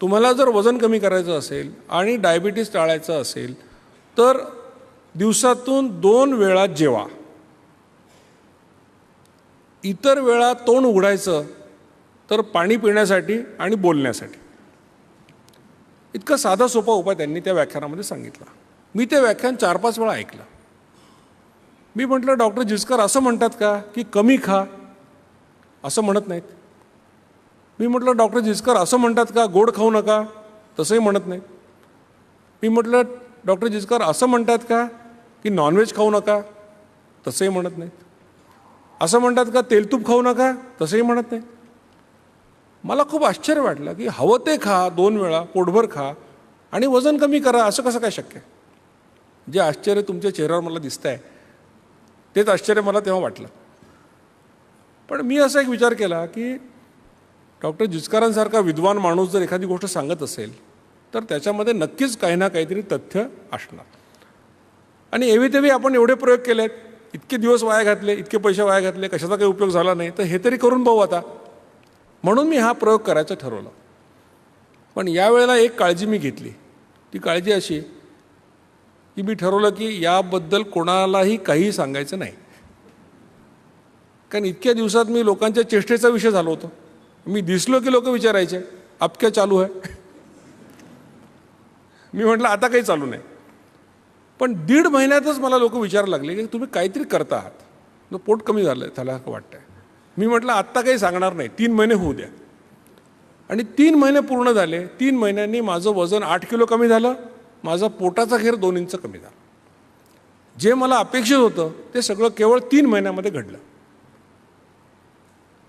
तुम्हाला जर वजन कमी करायचं असेल आणि डायबिटीस टाळायचं असेल तर दिवसातून दोन वेळा जेवा. इतर वेळा तोंड उघडायचं तर पाणी पिण्यासाठी आणि बोलण्यासाठी. इतका साधा सोपा उपाय त्यांनी त्या व्याख्यानामध्ये सांगितला. मी ते व्याख्यान चार पाच वेळा ऐकलं. मी म्हटलं डॉक्टर जिचकर असं म्हणतात का की कमी खा? असं म्हणत नाहीत. मी म्हटलं डॉक्टर जिचकर असं म्हणतात का? गोड खाऊ नका. तसंही म्हणत नाही. मी म्हटलं डॉक्टर जिचकर असं म्हणतात का? की नॉनव्हेज खाऊ नका. तसंही म्हणत नाहीत असं म्हणतात का? तेलतूप खाऊ नका? तसंही म्हणत नाही. मला खूप आश्चर्य वाटलं की हवं ते खा दोन वेळा पोटभर खा आणि वजन कमी करा असं कसं काय शक्य? आहे जे आश्चर्य तुमच्या चेहऱ्यावर मला दिसतं आहे तेच आश्चर्य मला तेव्हा वाटलं. पण मी असा एक विचार केला की डॉक्टर जिचकारांसारखा विद्वान माणूस जर एखादी गोष्ट सांगत असेल तर त्याच्यामध्ये नक्कीच काही ना काहीतरी तथ्य असणार. आणि एवी तेवी आपण एवढे प्रयोग केले आहेत इतके दिवस वाया घातले इतके पैसे वाया घातले कशाचा काही उपयोग झाला नाही तर हे तरी करून पाहू आता. म्हणून मी हा प्रयोग करायचं ठरवलं. पण यावेळेला एक काळजी मी घेतली. ती काळजी अशी की मी ठरवलं की याबद्दल कोणालाही काही सांगायचं नाही. कारण इतक्या दिवसात मी लोकांच्या चेष्टेचा विषय झालो होतो. मी दिसलो की लोक विचारायचे अबक्या चालू आहे मी म्हटलं आता काही चालू नाही. पण दीड महिन्यातच मला लोक विचारायला लागले की तुम्ही काहीतरी करता आहात. पोट कमी झालं आहे त्याला वाटतंय. मी म्हटलं आत्ता काही सांगणार नाही तीन महिने होऊ द्या. आणि तीन महिने पूर्ण झाले तीन महिन्यांनी माझं वजन आठ किलो कमी झालं माझा पोटाचा घेर दोन इंच कमी झाला. जे मला अपेक्षित होतं ते सगळं केवळ तीन महिन्यामध्ये घडलं.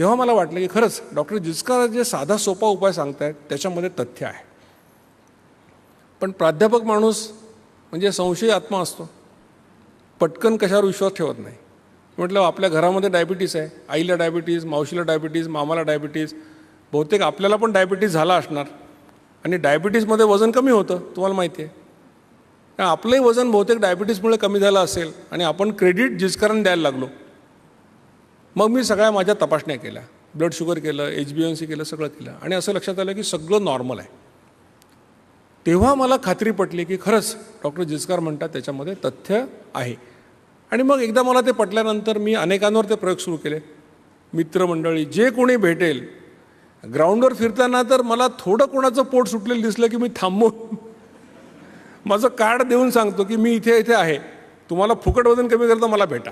तेव्हा मला वाटलं की खरंच डॉक्टर जिचकार जे साधा सोपा उपाय सांगतायत त्याच्यामध्ये तथ्य आहे. पण प्राध्यापक माणूस म्हणजे संशयी आत्मा असतो. पटकन कशावर विश्वास ठेवत नाही. म्हटलं आपल्या घरामध्ये डायबिटीस आहे आईला डायबिटीज मावशीला डायबिटीज मामाला डायबिटीज बहुतेक आपल्याला पण डायबिटीज झाला असणार. आणि डायबिटीजमध्ये वजन कमी होतं तुम्हाला माहिती आहे. आपलंही वजन बहुतेक डायबिटीजमुळे कमी झालं असेल आणि आपण क्रेडिट जिचकारण द्यायला लागलो. मग मी सगळ्या माझ्या तपासण्या केल्या. ब्लड शुगर केलं एच बी एन सी केलं सगळं केलं. आणि असं लक्षात आलं की सगळं नॉर्मल आहे. तेव्हा मला खात्री पटली की खरंच डॉक्टर जिचकार म्हणतात त्याच्यामध्ये तथ्य आहे. आणि मग एकदा मला ते पटल्यानंतर मी अनेकांवर ते प्रयोग सुरू केले. मित्रमंडळी जे कोणी भेटेल ग्राउंडवर फिरताना तर मला थोडं कोणाचं पोट सुटलेलं दिसलं की मी थांबून माझं कार्ड देऊन सांगतो की मी इथे इथे आहे. तुम्हाला फुकट वजन कमी करता मला भेटा.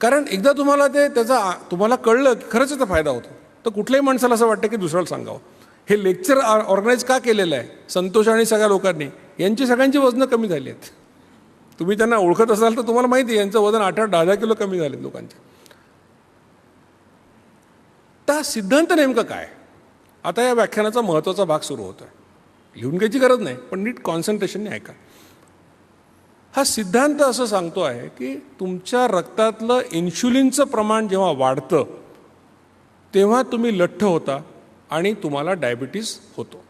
कारण एकदा तुम्हाला ते त्याचा तुम्हाला कळलं की खरंच त्याचा फायदा होतो. तर कुठल्याही माणसाला असं वाटतं की दुसऱ्याला सांगावं. हे लेक्चर ऑर्गनाईज का केलेलं आहे? संतोष आणि सगळ्या लोकांनी. यांची सगळ्यांची वजनं कमी झाली आहेत. तुम्ही त्यांना ओळखत असाल तर तुम्हाला माहिती आहे यांचं वजन आठ आठ दहा दहा किलो कमी झाले लोकांचे. तर सिद्धांत नेमकं काय? आता या व्याख्यानाचा महत्त्वाचा भाग सुरू होतो आहे लिहून घ्यायची गरज नाही पण नीट कॉन्सन्ट्रेशनने ऐका. हा सिद्धांत असं सांगतो आहे की तुमच्या रक्तातलं इन्शुलिनचं प्रमाण जेव्हा वाढतं तेव्हा तुम्ही लठ्ठ होता आणि तुम्हाला डायबिटीस होतो.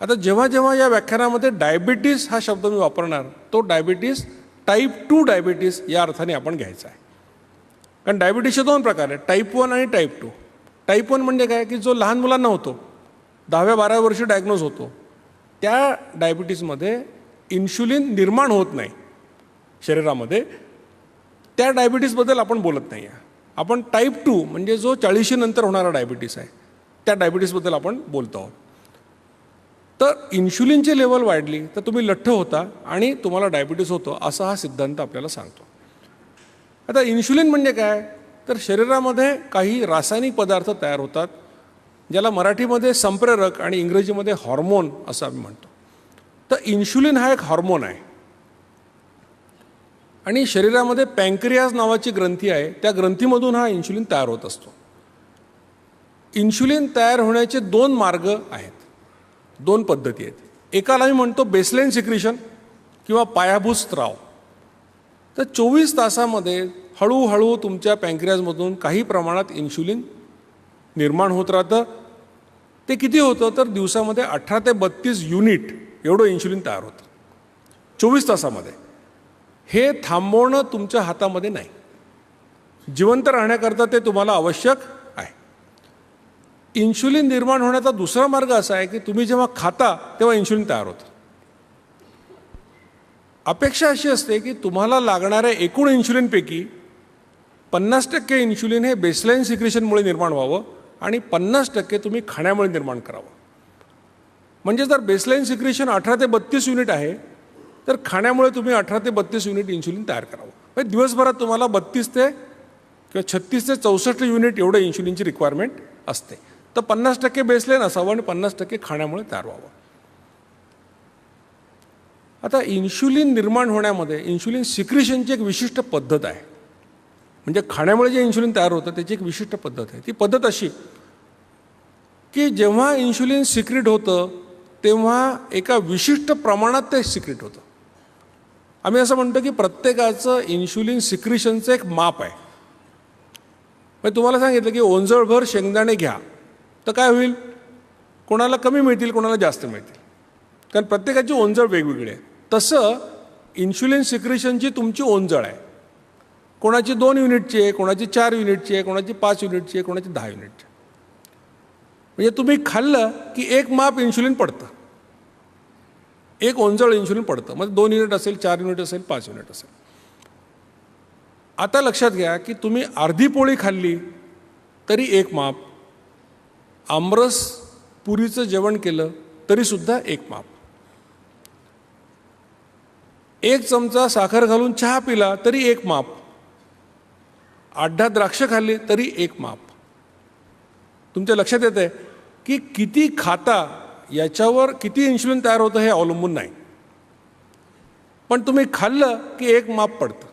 आता जेव्हा जेव्हा या व्याख्यानामध्ये डायबिटीस हा शब्द मी वापरणार तो डायबिटीस टाईप टू डायबिटीस या अर्थाने आपण घ्यायचा आहे. कारण डायबिटीसचे दोन प्रकार आहेत टाईप वन आणि टाईप टू टाईप वन म्हणजे काय? की जो लहान मुलांना होतो दहाव्या बाराव्या वर्षी डायग्नोज होतो त्या डायबिटीसमध्ये इन्शुलिन निर्माण होत नाही शरीरामध्ये. त्या डायबिटीसबद्दल आपण बोलत नाही आहे आपण टाईप टू म्हणजे जो चाळीशीनंतर होणारा डायबिटीस आहे त्या डायबिटीसबद्दल आपण बोलतो आहोत. तर इन्शुलिनची लेवल वाढली तर तुम्ही लठ्ठ होता आणि तुम्हाला डायबिटीस होतो असा हा सिद्धांत आपल्याला सांगतो. आता इन्शुलिन म्हणजे काय? तर शरीरामध्ये काही रासायनिक पदार्थ तयार होतात ज्याला मराठीमध्ये संप्रेरक आणि इंग्रजीमध्ये हॉर्मोन असं आम्ही म्हणतो. तर इन्शुलिन हा एक हॉर्मोन आहे. आणि शरीरामध्ये पँक्रियाज नावाची ग्रंथी आहे त्या ग्रंथीमधून हा इन्शुलिन तयार होत असतो. इन्शुलिन तयार होण्याचे दोन मार्ग आहेत. दोन पद्धती आहेत. एकाला मी म्हणतो बेसलाईन सिक्रिशन किंवा पायाभूत स्त्राव. तर चोवीस तासामध्ये हळूहळू तुमच्या पँक्रियाजमधून काही प्रमाणात इन्शुलिन निर्माण होत राहतं. ते किती होतं? तर दिवसामध्ये अठरा ते बत्तीस युनिट एवढं इन्शुलिन तयार होतं. चोवीस तासामध्ये. हे थांबवणं तुमच्या हातामध्ये नाही. जिवंत राहण्याकरता ते तुम्हाला आवश्यक आहे. इन्शुलिन निर्माण होण्याचा दुसरा मार्ग असा आहे की तुम्ही जेव्हा खाता तेव्हा इन्शुलिन तयार होतं. अपेक्षा अशी असते की तुम्हाला लागणाऱ्या एकूण इन्शुलिनपैकी पन्नास टक्के इन्शुलिन हे बेसलाईन सिक्रेशनमुळे निर्माण व्हावं आणि पन्नास टक्के तुम्ही खाण्यामुळे निर्माण करावं. म्हणजे जर बेसलाईन सिक्रेशन अठरा ते बत्तीस युनिट आहे तर खाण्यामुळे तुम्ही अठरा ते बत्तीस युनिट इन्शुलिन तयार करावं. म्हणजे दिवसभरात तुम्हाला बत्तीस ते किंवा छत्तीस ते चौसष्ट युनिट एवढं इन्शुलिनची रिक्वायरमेंट असते. तर पन्नास टक्के बेसलाईन असावं आणि पन्नास टक्के खाण्यामुळे तयार व्हावं. आता इन्शुलिन निर्माण होण्यामध्ये इन्शुलिन सिक्रिशनची एक विशिष्ट पद्धत आहे. म्हणजे खाण्यामुळे जे इन्शुलिन तयार होतं त्याची एक विशिष्ट पद्धत आहे. ती पद्धत अशी की जेव्हा इन्शुलिन सिक्रिट होतं तेव्हा एका विशिष्ट प्रमाणात ते सिक्रेट होतं. आम्ही असं म्हणतो की प्रत्येकाचं इन्शुलिन सिक्रिशनचं एक माप आहे. मग तुम्हाला सांगितलं की ओंजळभर शेंगदाणे घ्या तर काय होईल? कोणाला कमी मिळतील कोणाला जास्त मिळतील. कारण प्रत्येकाची ओंजळ वेगवेगळी आहे. तसं इन्शुलिन सिक्रिशनची तुमची ओंजळ आहे. कोणाची दोन युनिटची आहे कोणाची चार युनिटची आहे कोणाची पाच युनिटची आहे कोणाची दहा युनिटची म्हणजे तुम्ही खाल्लं की एक माप इन्शुलिन पडतं. एक ओंजळ इन्शुलिन पडतं. म्हणजे दोन युनिट असेल चार युनिट असेल पाच युनिट असेल. आता लक्षात घ्या की तुम्ही अर्धी पोळी खाल्ली तरी एक माप. आमरस पुरीचं जेवण केलं तरीसुद्धा एक माप. एक चमचा साखर घालून चहा पिला तरी एक माप. आठ दहा द्राक्ष खाल्ली तरी एक माप. तुमच्या लक्षात येतं आहे की किती खाता याच्यावर किती इन्शुलिन तयार होतं हे अवलंबून नाही. पण तुम्ही खाल्लं की एक माप पडतं.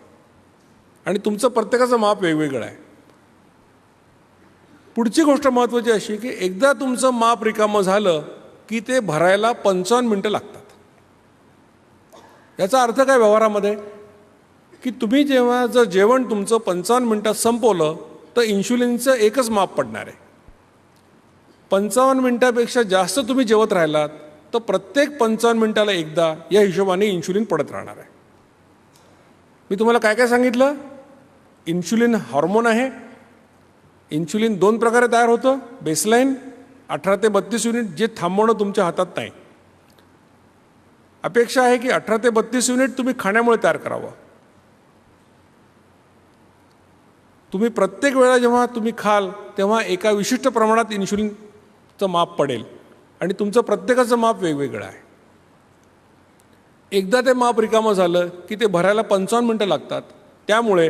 आणि तुमचं प्रत्येकाचं माप वेगवेगळं आहे. पुढची गोष्ट महत्त्वाची अशी की एकदा तुमचं माप रिकामं झालं की ते भरायला पंचावन्न मिनटं लागतात. याचा अर्थ काय व्यवहारामध्ये? की तुम्ही जेव्हा जर जेवण तुमचं पंचावन्न मिनटात संपवलं तर इन्शुलिनचं एकच माप पडणार आहे. पंचावन्न मिनटापेक्षा जास्त तुम्ही जेवत राहिलात तर प्रत्येक पंचावन्न मिनटाला एकदा या हिशोबाने इन्शुलिन पडत राहणार आहे. मी तुम्हाला काय काय सांगितलं? इन्शुलिन हॉर्मोन आहे. इन्शुलिन दोन प्रकारे तयार होतं. बेसलाईन अठरा ते बत्तीस युनिट जे थांबवणं तुमच्या हातात नाही. अपेक्षा आहे की अठरा ते बत्तीस युनिट तुम्ही खाण्यामुळे तयार करावं. तुम्ही प्रत्येक वेळा जेव्हा तुम्ही खाल तेव्हा एका विशिष्ट प्रमाणात इन्शुलिन इन्शुलिनचं माप पडेल आणि तुमचं प्रत्येकाचं माप वेगवेगळं आहे. एकदा ते माप रिकामं झालं की ते भरायला पंचावन्न मिनटं लागतात. त्यामुळे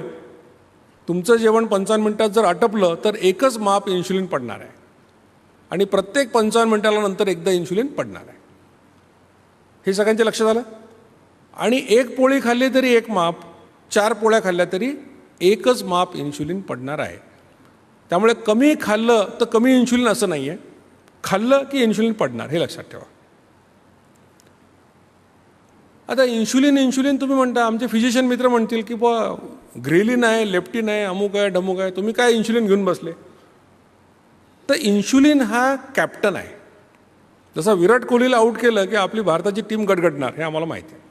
तुमचं जेवण पंचावन्न मिनटात जर आटपलं तर एकच माप इन्शुलिन पडणार आहे. आणि प्रत्येक पंचावन्न मिनटाला नंतर एकदा इन्शुलिन पडणार आहे. हे सगळ्यांच्या लक्षात आलं? आणि एक पोळी खाल्ली तरी एक माप चार पोळ्या खाल्ल्या तरी एकच माप इन्शुलिन पडणार आहे. त्यामुळे कमी खाल्लं तर कमी इन्शुलिन असं नाही आहे खाल्लं की इन्शुलिन पडणार हे लक्षात ठेवा. आता इन्शुलिन इन्शुलिन तुम्ही म्हणता आमचे फिजिशियन मित्र म्हणतील की बा ग्रेलिन आहे लेप्टिन आहे अमुक आहे ढमुक आहे तुम्ही काय इन्शुलिन घेऊन बसले? तर इन्शुलिन हा कॅप्टन आहे. जसं विराट कोहलीला आऊट केलं की आपली भारताची टीम गडगडणार हे आम्हाला माहिती आहे.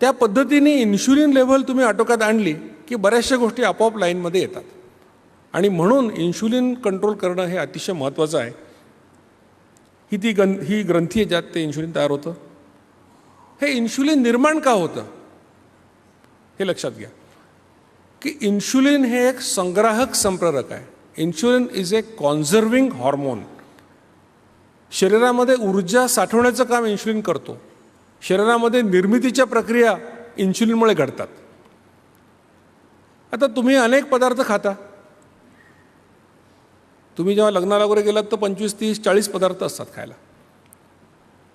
त्या पद्धतीने इन्शुलिन लेव्हल तुम्ही आटोक्यात आणली की बऱ्याचशा गोष्टी आपोआप लाईनमध्ये येतात. आणि म्हणून इन्शुलिन कंट्रोल करणं हे अतिशय महत्त्वाचं आहे. ही ती गं ही ग्रंथी आहे ज्यात ते इन्शुलिन तयार होतं. हे इन्शुलिन निर्माण का होतं? हे लक्षात घ्या. की इन्शुलिन हे एक संग्राहक संप्रेरक आहे. Insulin is a conserving hormone शरीरामध्ये ऊर्जा साठवण्याचं काम इन्शुलिन करतो. शरीरामध्ये निर्मितीच्या प्रक्रिया इन्शुलिनमुळे घडतात. आता तुम्ही अनेक पदार्थ खाता. तुम्ही जेव्हा लग्नाला वगैरे गेलात तर पंचवीस तीस चाळीस पदार्थ असतात खायला.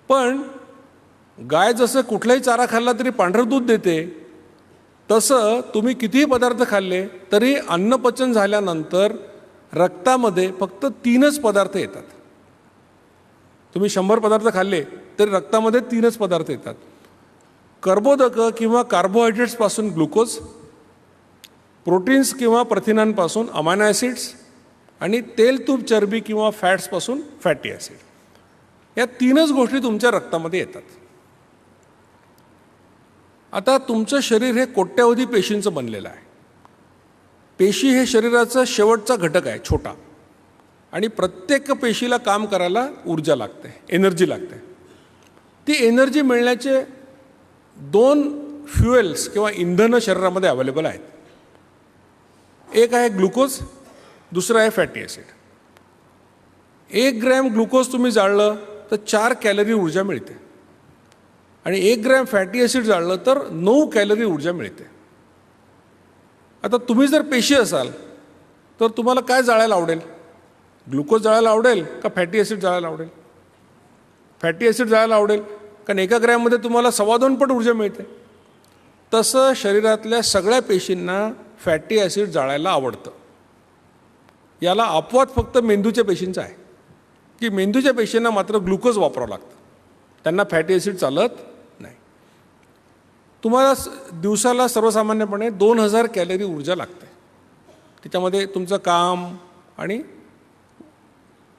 पण गाय जसं कुठलाही चारा खाल्ला तरी पांढरं दूध देते तसं तुम्ही कितीही पदार्थ खाल्ले तरी अन्नपचन झाल्यानंतर रक्तामध्ये फक्त तीनच पदार्थ येतात. तुम्ही शंभर पदार्थ खाल्ले तरी रक्तामध्ये तीनच पदार्थ येतात. कर्बोदकं किंवा कार्बोहायड्रेट्सपासून ग्लुकोज प्रोटीन्स किंवा प्रथिनांपासून अमायनो ॲसिड्स आणि तेल तूप चरबी किंवा फॅट्सपासून फॅटी ॲसिड या तीनच गोष्टी तुमच्या रक्तामध्ये येतात. आता तुमचं शरीर हे कोट्यावधी पेशींचं बनलेलं आहे. पेशी हे शरीराचा शेवटचा घटक आहे छोटा. आणि प्रत्येक पेशीला काम करायला ऊर्जा लागते एनर्जी लागते. ती एनर्जी मिळण्याचे दोन फ्युएल्स किंवा इंधनं शरीरामध्ये अवेलेबल आहेत. एक आहे ग्लुकोज दुसरं आहे फॅटी ॲसिड एक ग्रॅम ग्लुकोज तुम्ही जाळलं तर चार कॅलरी ऊर्जा मिळते. आणि एक ग्रॅम फॅटी ॲसिड जाळलं तर नऊ कॅलरी ऊर्जा मिळते. आता तुम्ही जर पेशी असाल तर तुम्हाला काय जाळायला आवडेल? ग्लुकोज जाळायला आवडेल का फॅटी ॲसिड जाळायला आवडेल? फॅटी ॲसिड जाळायला आवडेल कारण एका ग्रॅममध्ये तुम्हाला सव्वा दोन पट ऊर्जा मिळते. तसं शरीरातल्या सगळ्या पेशींना फॅटी ॲसिड जाळायला आवडतं. याला अपवाद फक्त मेंदूच्या पेशींचा आहे. की मेंदूच्या पेशींना मात्र ग्लुकोज वापरावं लागतं. त्यांना फॅटी ॲसिड चालत नाही. तुम्हाला दिवसाला सर्वसामान्यपणे दोन हजार कॅलरी ऊर्जा लागते. त्याच्यामध्ये तुमचं काम आणि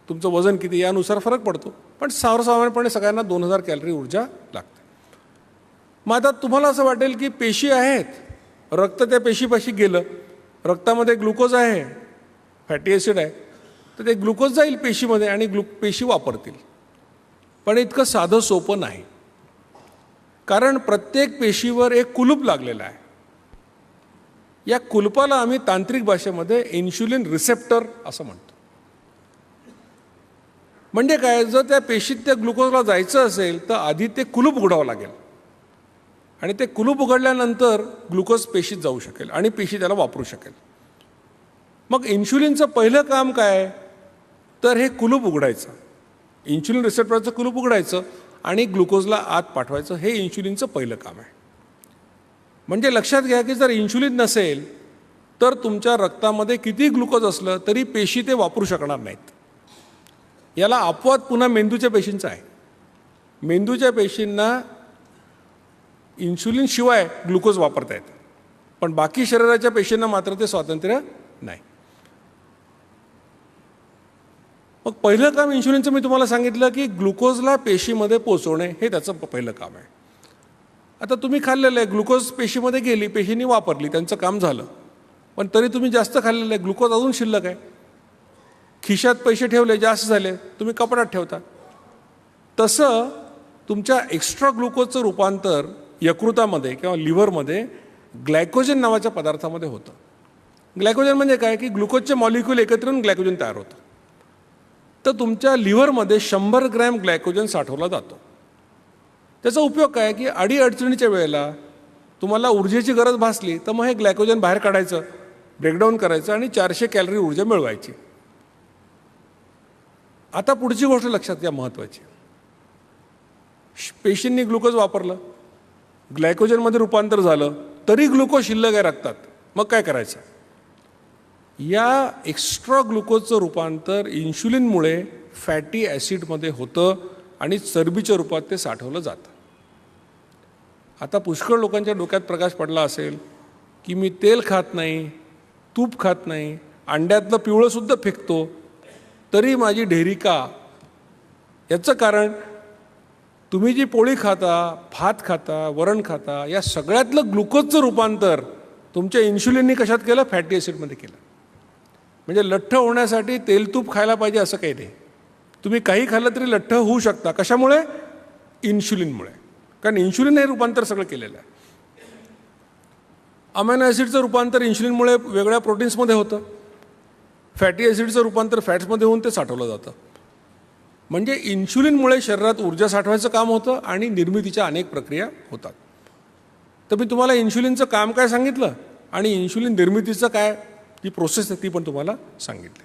तुमचं वजन किती यानुसार फरक पडतो. पण सर्वसामान्यपणे सगळ्यांना दोन हजार कॅलरी ऊर्जा लागते. मग आता तुम्हाला असं वाटेल की पेशी आहेत. रक्त त्या पेशीपाशी गेलं. रक्तामध्ये ग्लुकोज आहे. फॅटी ॲसिड आहे तर ते ग्लुकोज जाईल पेशीमध्ये आणि ग्लु पेशी वापरतील. पण इतकं साधं सोपं नाही. कारण प्रत्येक पेशीवर एक कुलूप लागलेला आहे. या कुलपाला आम्ही तांत्रिक भाषेमध्ये इन्शुलिन रिसेप्टर असं म्हणतो. म्हणजे काय जर त्या पेशीत त्या ग्लुकोजला जायचं असेल तर आधी ते कुलूप उघडावं लागेल. आणि ते कुलूप उघडल्यानंतर ग्लुकोज पेशीत जाऊ शकेल आणि पेशी त्याला वापरू शकेल. मग इन्शुलिनचं पहिलं काम काय? तर हे कुलूप उघडायचं. इन्शुलिन रिसेप्टरचं कुलूप उघडायचं आणि ग्लुकोजला आत पाठवायचं. हे इन्शुलिनचं पहिलं काम आहे. म्हणजे लक्षात घ्या की जर इन्शुलिन नसेल तर तुमच्या रक्तामध्ये किती ग्लुकोज असलं तरी पेशी ते वापरू शकणार नाहीत. याला अपवाद पुन्हा मेंदूच्या पेशींचा आहे. मेंदूच्या पेशींना इन्शुलिनशिवाय ग्लुकोज वापरता येतं. पण बाकी शरीराच्या पेशींना मात्र ते स्वातंत्र्य नाही. मग पहिलं काम इन्शुलिनचं मी तुम्हाला सांगितलं की ग्लुकोजला पेशीमध्ये पोचवणे हे त्याचं पहिलं काम आहे. आता तुम्ही खाल्लेलं आहे ग्लुकोज पेशीमध्ये गेली पेशींनी वापरली त्यांचं काम झालं. पण तरी तुम्ही जास्त खाल्लेलं आहे ग्लुकोज अजून शिल्लक आहे. खिशात पैसे ठेवले जास्त झाले तुम्ही कपड्यात ठेवता. तसं तुमच्या एक्स्ट्रा ग्लुकोजचं रूपांतर यकृतामध्ये किंवा लिव्हरमध्ये ग्लायकोजन नावाच्या पदार्थामध्ये होतं. ग्लायकोजन म्हणजे काय? की ग्लुकोजचे मॉलिक्यूल एकत्र येऊन ग्लायकोजन तयार होतं. तर तुमच्या लिव्हरमध्ये शंभर ग्रॅम ग्लायकोजन साठवला जातो. त्याचा उपयोग काय? की अडीअडचणीच्या वेळेला तुम्हाला ऊर्जेची गरज भासली तर मग हे ग्लायकोजन बाहेर काढायचं ब्रेकडाऊन करायचं आणि चारशे कॅलरी ऊर्जा मिळवायची. आता पुढची गोष्ट लक्षात घ्या महत्त्वाची. पेशींनी ग्लुकोज वापरलं ग्लायकोजनमध्ये रूपांतर झालं तरी ग्लुकोज शिल्लक आहे रक्तात. मग काय करायचं? या एक्स्ट्रा ग्लुकोजचं रूपांतर इन्शुलिनमुळे फॅटी ॲसिडमध्ये होतं आणि चरबीच्या रूपात ते साठवलं जातं. आता पुष्कळ लोकांच्या डोक्यात प्रकाश पडला असेल की मी तेल खात नाही तूप खात नाही अंड्यातलं पिवळंसुद्धा फेकतो तरी माझी ढेरी का याचं कारण तुम्ही जी पोळी खाता भात खाता वरण खाता या सगळ्यातलं ग्लुकोजचं रूपांतर तुमच्या इन्शुलिननी कशात केलं? फॅटी ॲसिडमध्ये केलं. म्हणजे लठ्ठ होण्यासाठी तेलतूप खायला पाहिजे असं काही नाही. तुम्ही काही खाल्लं तरी लठ्ठ होऊ शकता. कशामुळे? इन्शुलिनमुळे. कारण इन्शुलिन हे रूपांतर सगळं केलेलं आहे. अमॅनो ॲसिडचं रूपांतर इन्शुलिनमुळे वेगळ्या प्रोटीन्समध्ये होतं. फॅटी ॲसिडचं रूपांतर फॅट्समध्ये होऊन ते साठवलं जातं. म्हणजे इन्शुलिनमुळे शरीरात ऊर्जा साठवायचं काम होतं आणि निर्मितीच्या अनेक प्रक्रिया होतात. तर मी तुम्हाला इन्शुलिनचं काम काय सांगितलं आणि इन्शुलिन निर्मितीचं काय ती प्रोसेस आहे ती पण तुम्हाला सांगितली.